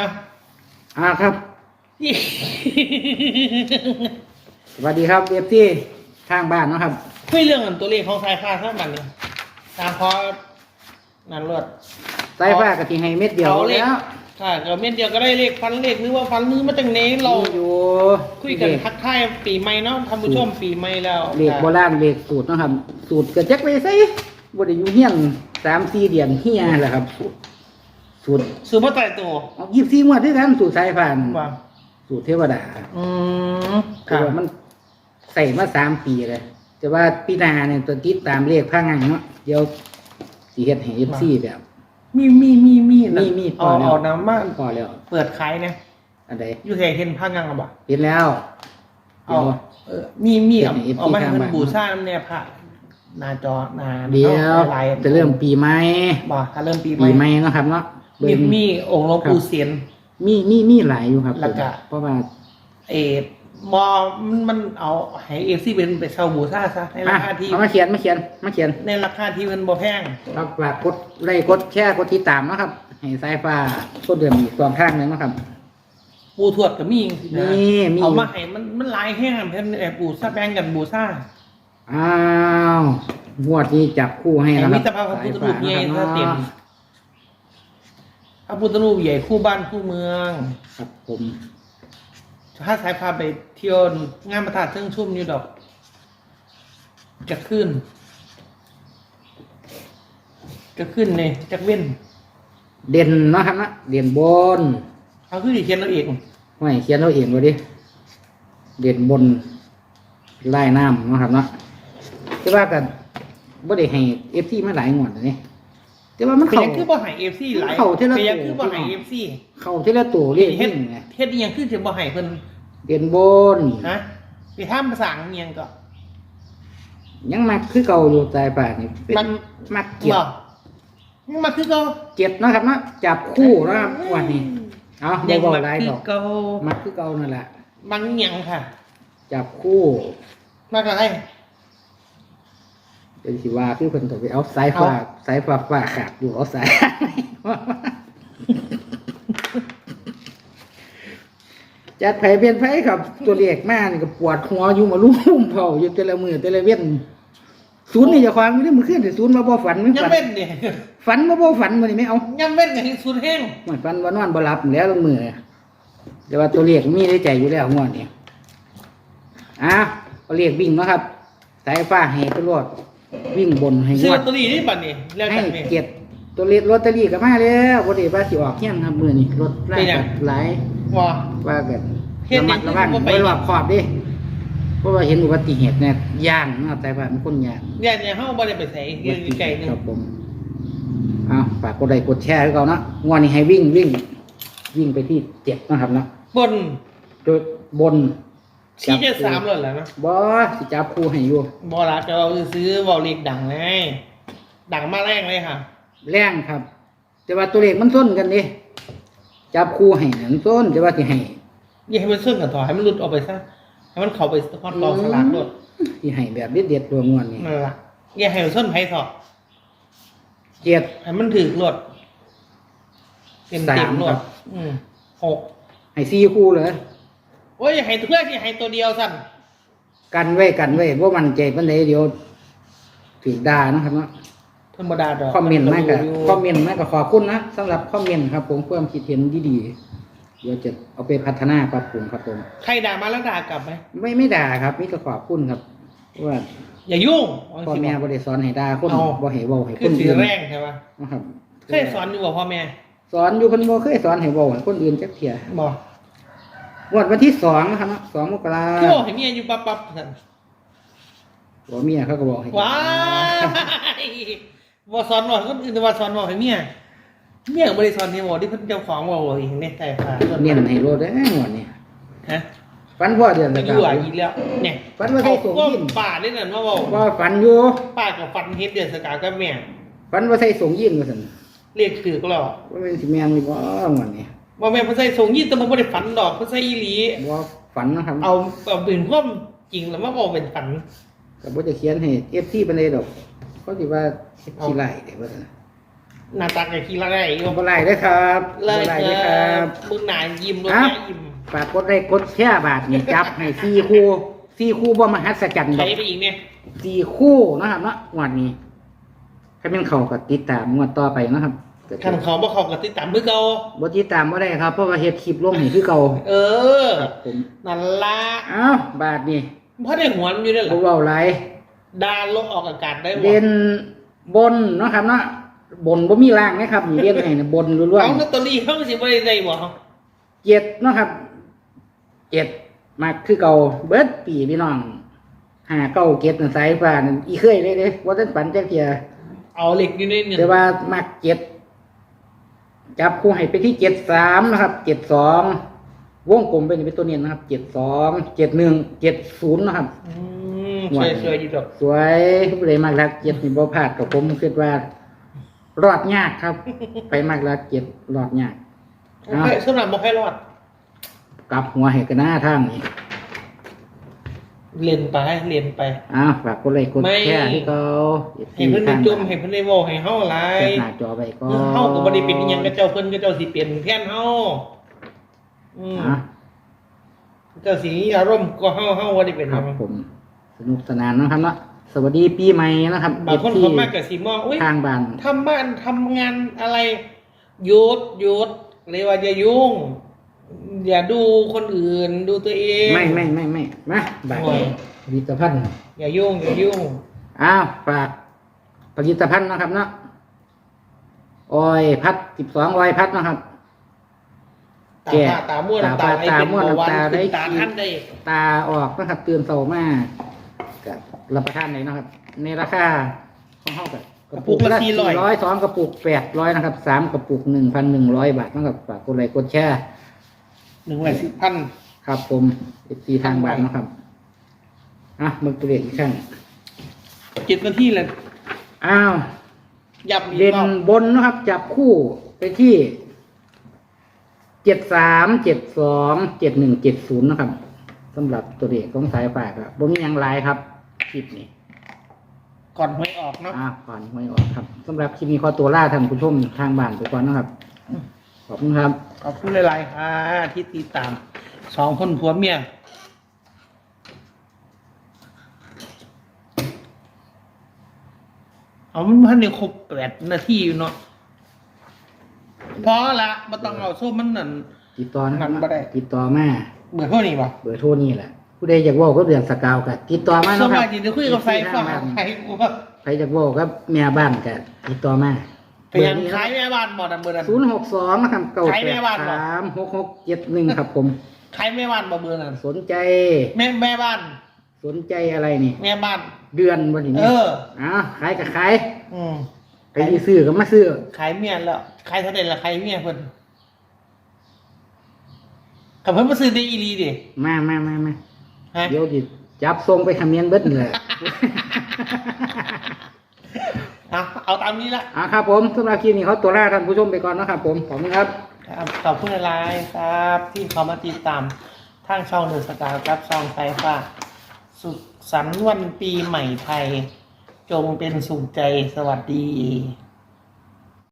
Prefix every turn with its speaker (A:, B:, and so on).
A: อะ
B: อ่าครับ สวัสดีครับเอฟที่ข้างบ้านเนาะครับ
A: คุยเรื่องตัวเลขของสายฟ้าข้างบันเนี่ยตามพอนั่นรวด
B: สายฟ้ากะทิให้เม็ดเดียว
A: อาเลข
B: แล้ว
A: ถ้าก็เม็ดเดียวก็ได้เลขฟันเลขหรือว่าฟันมือมาจากไหนเรา
B: มีอยู่
A: คุยกัน
B: เลข
A: ทักทายปีใหม่เนาะท่านผู้ชมปีใหม่แล้ว
B: เลขโบราณเลขสูตรเนาะครับ สูตรเกิดจักไปใส่บ่ได้อยู่เฮียนสามสี่เดือนเฮียแหละครับ สูตรสูตร
A: ซื้อมาแต่ตัว
B: เอายี่สี่งวดด้วยกันสูตรสายฟ้านั่น
A: ว่า
B: สูตรเทวดา
A: อืมค
B: คือ
A: รับ
B: ว่ามันใส่มาสามปีเลยแต่ว่าปีหนาเนี่ยตัวติดตามเลขพางานเนาะเดี๋ยวสีเฮ็ดให้เอฟซีแบบ
A: มีมีมีมีนะ
B: มีมีพอ
A: เอา
B: แล้ว
A: เอาน้ำมา
B: พอแล้ว
A: เปิดขายเนี่ย
B: อันใด
A: อยู่แถวเห็นผ้างังหรอบ่
B: เห็นแล้ว
A: เอาเออมีมีเอา
B: เห็น
A: เอามาให้
B: ที่
A: มัน
B: ข้างบ้าน
A: บูชาเนี่ยผ้าหน้าจอหน้า
B: เดี๋ยว
A: ลาย
B: จะเริ่มปีใหม่
A: บ่ถ้าเริ่มปีให
B: ปี
A: ม่
B: ใหม่เนาะครับเนาะ
A: มี
B: เบิ่ง
A: มีองค์หลวงปู่เสียน
B: มีมีมีหลายอยู่ครับ
A: แล้วก็
B: เพราะว่า
A: เออมอมันมันเอาให้เอฟซีเป็นไปเช่าบูชาซะในรา
B: อะ
A: คาที่
B: เอามาเขียนมาเขียนมาเขียน
A: ในราคาที่มันบ่แพง
B: ครับฝากกดไลค์กดแชร์กดติดตามเนาะครับให้สายฟ้าต้นเดือนอีกสองข้างหนึงเนาะครับ
A: ปูทวดก็มีจังซี่นะ
B: มีมี
A: เอามาให้มันมันหลายแห้งเพิ่นแอบบูชาแบ่งกันบูชา
B: อ้าวงวดนี้จับคู่ให้
A: ให้
B: นะค
A: มิ
B: รับ
A: ตรภาพพระพุทธรูปใหญ่
B: สา
A: ถ้ายเต็ม
B: ฟ้านะค รับ
A: พระพุทธรูปใหญ่คู่บ้านคู่เมือง
B: ครับผม
A: ถ้าสายพาไปเที่ยวงานประทาดเชิงชุ่มอยู่ดอก จะขึ้น จะขึ้นเนี่ยจะเว้น
B: เด่นเนาะครับนะเด่นบน
A: เอาขึ้นอีกเขียนเราเอง
B: ไม่เขียนเราเองว่าดิเด่นบนไล่น้ำเนาะครับเนาะแต่ว่ากันบ่ได้ให้เอฟซีมาหลายงวดแล้วนี่ แต่ว่ามัน
A: เป็น
B: เข้า
A: ยังคือบ่ใหายเอฟซีหลาย
B: เข้าที่ละ
A: เป็นยังคือบ่ใหาย
B: ตัว
A: เอฟซี
B: เข้าทีละตัวเรียก
A: เฮ็
B: วิ่
A: ด
B: งไง
A: เฮ็ดอีหยังคือถึงบ่ใหายเพิ่น
B: เด่นบน
A: ฮะไปท่ามภาษาอีหยังก็
B: ยังมักคือเก่าอยู่ใจป่านี่เป็น
A: มัน
B: มักเกียร
A: บ่
B: ติ
A: ยังมาคือเก่า
B: เกียรติเนาะครับเนาะจับคู่เนาะครับวันนี้เอา
A: ยั
B: บ่
A: ง
B: บอก
A: มา
B: หลาย
A: คื
B: ด
A: อ
B: อก
A: เก่า
B: มักคือเก่านั่นแหละ
A: บางหยังค่ะ
B: จับคู่
A: มากอะไร
B: เป็นสิว่าคือเพิ่นต้องไปเอาสายฟ้า
A: เอา
B: สายฟ้าฟ้าขาดอยู่เอาสายจัดไผเปลี่ยนไผครับ ตัวเลขมานี่ก็ปวดหัวอยู่มาลุ่มเผาอยู่แต่ละมือแต่ละเว้นศูนย์นี่จะความนี่มือขึ้นแต่ศูนย์มาบ่ฝันมัน
A: ยัง
B: ฝัน
A: เว้นดิ
B: ฝันมาบ่ฝันมันนี่ไม่เอา
A: ยังเว้นกันสุดแห้ง
B: เหมือนฝันว่านอนบ่หลับแล้วลงมือแต่ว่าตัวเลขมีในใจอยู่แล้วงวดนี้อะเอาเลขวิ่งเนาะครับสายฟ้าให้ตลอด วิ่งบนให้ง
A: ซื้อ
B: ว
A: ลอ
B: ด
A: ตเตอรี่นี่บัดนี้แล้ว
B: ให้
A: จังนี่
B: เกียรติตัวเลขลอตเตอรี่ก็มาแล้วบ่ได้ว่าสิออกเที่ยงครับมื้อนี้รถไล่
A: เป็นหยัง
B: หลาย
A: ว่า
B: ว่าแบบ
A: เฮ็ด
B: ระมัดระวัง
A: นี่คือบ่ไป
B: ไว้รอบขอบดิเพราะว่าเห็นอุบัติเหตุเนี่ยย่านเนาะแต่ว่ามันคนย่าน
A: อย่าอย่าเฮาบ่ได้ไปใส่ยืนไกลๆนึง
B: ครับผมเอาฝากกดไลค์กดแชร์ให้เขาเนาะงวดนี้ให้วิ่งวิ่ง วิ่งไปที่เจ็ดนะครับเนาะ
A: บน
B: โดยบน
A: ชี้จะสามเลยแล้วนะ
B: บอสิจับคู่ให้อยู่
A: บ่ล่ะจะเอาซื้อบ่เลขดังไงดังมาแรงเลยค่ะ
B: แรงครับ แต่ว่าตัวเลขมันส้นกันดิจับคู่ให้นั่นส้นแต่ว่าสิให้
A: อย่าให้มันซึ่งกันต่อให้มันหลุดออกไปซะให้มันเข้าไปพอดกองสลากโลด
B: สิให้แบบเด็ดเด็ดๆตัวงวดนี้
A: นั่นล่ะอย่าให้มันซึ่งไผถอด
B: เจ็ด
A: ให้มันถือโลดเต็ม
B: สา
A: เต็
B: ม
A: มโล
B: ครั
A: ด
B: บ
A: อืมหก
B: ให้สี่คู่เลย
A: โอ้ยอย่าให้เพื่อนอย่าให้ตัวเดียวสั่น
B: กันไว้กันไว้ว่ามันใจปันใดเดียวถือด่านะครับเนาะ
A: ธรรมดาดอก
B: คอมเมนต์มากกับ
A: อยู่
B: คอมเมนต์มากกับขอบคุณนะสำหรับคอมเมนต์ครับ ผมความคิดเห็นดีๆเดี๋ยวจะเอาไปพัฒนาปรับปรุงครับผม
A: ใครด่ามาแล้วด่ากลับไหม
B: ไม่ไม่ด่าครับมีแต่ขอบคุณครับเพราะว่า
A: อย่ายุ่ง
B: พ่อแม่บ่ได้สอนให้ด่าคน
A: เอา
B: บ่ให้เว้าให้
A: คื
B: ค
A: อนถือ
B: อื่น
A: แรงใช่ปะ
B: นะครับ
A: เคยสอนอยู่บ่พ่อแม่
B: สอนอยู่เพิ่นบ่เคยสอนให้เว้าให้คนอื่นจักเที่ย
A: บอก
B: งวดวันที่สองนะครับเนาะสองมกรา
A: คือบอกให้เมียอยู่ปั๊บปั๊บสั่น
B: หัวเมียเขาก็บอกให้
A: ว้ายบ่สอนบอกคนอื่นแต่ว่าสอนบอกให้เมียเมียบ่ได้สอนให้บอกที่เพิ่นเจ้าของบอกเองเนี่ยใจขาด
B: เน้นให้โลดเด้องวดนี้
A: ฮะ
B: ฝันพ่อเดือน
A: ไป
B: ละ
A: อ
B: ครั
A: ยู่อะ
B: บ
A: อีกแล้วเนี่ย
B: ฝันว่าได้ส่ง
A: ก็
B: ยิน
A: ป่าได้นั่นมาบอก
B: ว่าฝันอยู่
A: ป้ากับฟันเฮ็ดเดือนสกาวกับแม่
B: ฝันว่าใส่ส่งยินว่าซั่น
A: เรียกถือก็แล้ว
B: ว่าเป็นสิแม่นนี่บ่งวดนี้
A: ว่าแม่เพิ่นใส่ส่งยี่แต่มันบ่ได้ฝันดอกเพิ่นใส่อีหลี
B: บ่ฝันนะครับ
A: เอาเอาเป็นความจริงแล้วมาบอกเป็นฝัน
B: ก็บ่จะเขียนให้ FT ปานใดดอกเขาสิว่าขี้ไล่เด้ว่าซั่น
A: หน้าตาไก่ขี้ละได้อยู่
B: บ่ไล่ได้อครับ
A: เล
B: บ่
A: ย
B: ไล่
A: ค
B: ได้อค
A: รั
B: รั
A: บบมึงหนายิ้มด้วย
B: อ้าว
A: แม่ยิ้ม
B: ฝากกดได้กดแชร์บาทนี่จับให้สี่คู่สี่คู่บ่มหัศจรรย์ด
A: ใช้
B: อก
A: ไปอีกเนี่ย
B: สี่คู่นะครับเนาะงวดนี้ถ้าเป็นเขาก็ติดตามงวดต่อไปนะครับ
A: คันเขาบ่เขากับติดตามมือเก่า
B: บ่ติดตามบ่ได้ครับ เพราะว่าเฮ็ดคลิปลงนี่คือเก่า
A: เออ
B: ครับผม
A: นั่นละ
B: เอ้าวบาทนี่
A: เพราะได้หวนอยู่ด้วยเหร
B: บ่
A: อ
B: เว้าหลาย
A: ดาลงออกอากาศได้บ่
B: เด่นบนเนาะครับเนาะบนบ่มีล่างนะครับนี่เด่นให้นะบนล้วน
A: เอาลอตเตอรี่เขาสิบ่ได้ได้บ่
B: ๆเจ็ดเนาะครับเจ็ดมากคือเก่าเบิดปีพี่น้องหาเก้าเจ็ดน่ะสายฟ้านั่นอีเคยเลยเด้บ่ทันปันจักเที่ย
A: เอาเหล็กอยู่ในเนี่ย
B: แต่ว่ามักเจ็ด จับคู่ให้ไปที่เจ็ดสามนะครับเจ็ดสองวงกลมเป็นเป็นตัวเนี้นะครับเจ็ดสองเจ็ดหนึ่งเจ็ดศูนย์นะครับ
A: อืมสวยสวยดีดอก
B: สวยผู้ใดมากรักเจ็ดนี่บ่พลาดกับผมคิดว่ารอดยากครับ ไปมากรักเจ็ดรอดยาก
A: โอเคสำหรับบ่ให้รอด
B: กลับหัวให้กันหน้าทางนี่
A: เรียนไปเรียนไป
B: อ้าวฝากกดไลค์กด
A: ไม่
B: แชร์ที่เขา
A: ให้เพิ่นได้จมให้เพิ่นได้เว้าให้เฮาหลาย
B: เปิดหน้าจอไปก็
A: เออเฮาก็บ่ได้เป็นอิหยังกับเจ้าเพิ่นก็เจ้าสิเปลี่ยนแทนเฮาอืม
B: อะ
A: เจ้าสิมีอารมณ์ก็เฮาเฮาบ่ได้เป็น
B: ครับผม สนุกสนานนะครับเนาะสวัสดีปีใหม่นะครับ
A: บางคน
B: ที่
A: เขามากก็สิมองอุ้ย
B: ทางบ้าน
A: ทำบ้านทำงานอะไรหยุดหยุดเลยว่าอย่ายุ่ง อย่าดูคนอื่นดูตัวเอง
B: ไม่ไม่ไม่ไม่มาบาท
A: โอ้ย
B: ผลิตภัณฑ์
A: อย่ายุ่งอย่ายุ่ง
B: อ้าวฝากผลิตภัณฑ์นะครับเนาะออยพัดสิบสองออยพัดนะครับ
A: ตา
B: แก่
A: ผ้าตาม่วน
B: ตา
A: ตา
B: ผ้า
A: ไอ
B: ตา
A: เป็น
B: ม่วน
A: เบาหวาน
B: ตาได้
A: ขึ้นตาท่านได้
B: ตาออกนะครับตื่นเสามากกับรับประทานไหนนะครับ ในราคาของห้องกับ
A: กระปุกละสี่ร้อย
B: ร้อยสองกระปุกแปดร้อยนะครับสามกระปุกหนึ่งพันหนึ่งร้อยบาทนะครับฝากกดไลค์กดแชร์
A: หนึ่งร้อยสิบพัน
B: ครับผมเอซีทางบ้านนะครับ อะมึงตัวเลขอีกครั้ง
A: เจ็ดนาทีเลย
B: อ้าว
A: ยับอีก
B: เด่น
A: รอบ บ
B: นนะครับ จับคู่ไปที่เจ็ดสามเจ็ดสองเจ็ดหนึ่งเจ็ดศูนย์นะครับสำหรับตัวเลขของสายฝากครับบนมีหยังไรครับคลิปนี้
A: ก่อนหวยออกเนาะ
B: อ่าก่อนไม่ออกครับสำหรับคลิปนี้ขอตัวล่าท่านผู้ชมทางบ้านไปก่อนนะครับ ขอบคุณครับ
A: ขอบคุณหลายๆค่ะที่ติดตามสองคนผัวเมียเอามันพันในครบแปดนาทีอยู่เนาะพอละมาต้องเอาส้มมันนั่น
B: ติดต่อนะครับ
A: มันบ่ได้
B: ติดต่อมา
A: เบื่อเท่านี้ป่ะ
B: เบอร์โทรนี่แหละ ผู้ใดอยากเว่าก็เดือนสกาวกับติดต่อมา
A: ส้
B: เนาะ
A: ม
B: ครั
A: มา
B: บ
A: จีจะคุยกับไฟฟ้าใครกูว่า
B: ใครอยากเว่ากับแม่บ้านกับติดต่อมา
A: พยายามขายแม่บ้านหมดอะเบอร์นั้น
B: ศูนย์หกสองนะครับเก้า
A: ขาย
B: แป
A: แม่
B: ด
A: บ้านบ่
B: สามหกหกเจ็ดหนึ่งครับผม
A: ขายแม่บ้านบ่เบอร์นั้น
B: สนใจ
A: แม่แม่บ้าน
B: สนใจอะไรนี่
A: แม่บ้าน
B: เดือนวันนี้
A: เออ
B: อ่าขายกับขาย
A: อืม
B: ไปที่ซื้อก็มาซื้อ
A: ขายเมียแล้วขายเท่าไหร่ละขายเมียเพิ่นกับเพิ่นมาซื้อได้อีหลีดิ
B: มามามามา
A: ฮะ
B: เดี๋ยวดิจับทรงไปคำเมียนเบิดเลย
A: เอาเอาตามนี้ละ
B: อ่าครับผมสำหรับคลิปนี้เขาตัวแรกท่านผู้ชมไปก่อนนะครับผมขอบคุณครับ
A: ครับขอบคุณหลายๆครับ ที่เขามาติดตามทางช่องหนึ่งสตาร์ครับช่องไฟฟ้าสุขสันต์วันปีใหม่ไทย จงเป็นสุขใจสวัสดี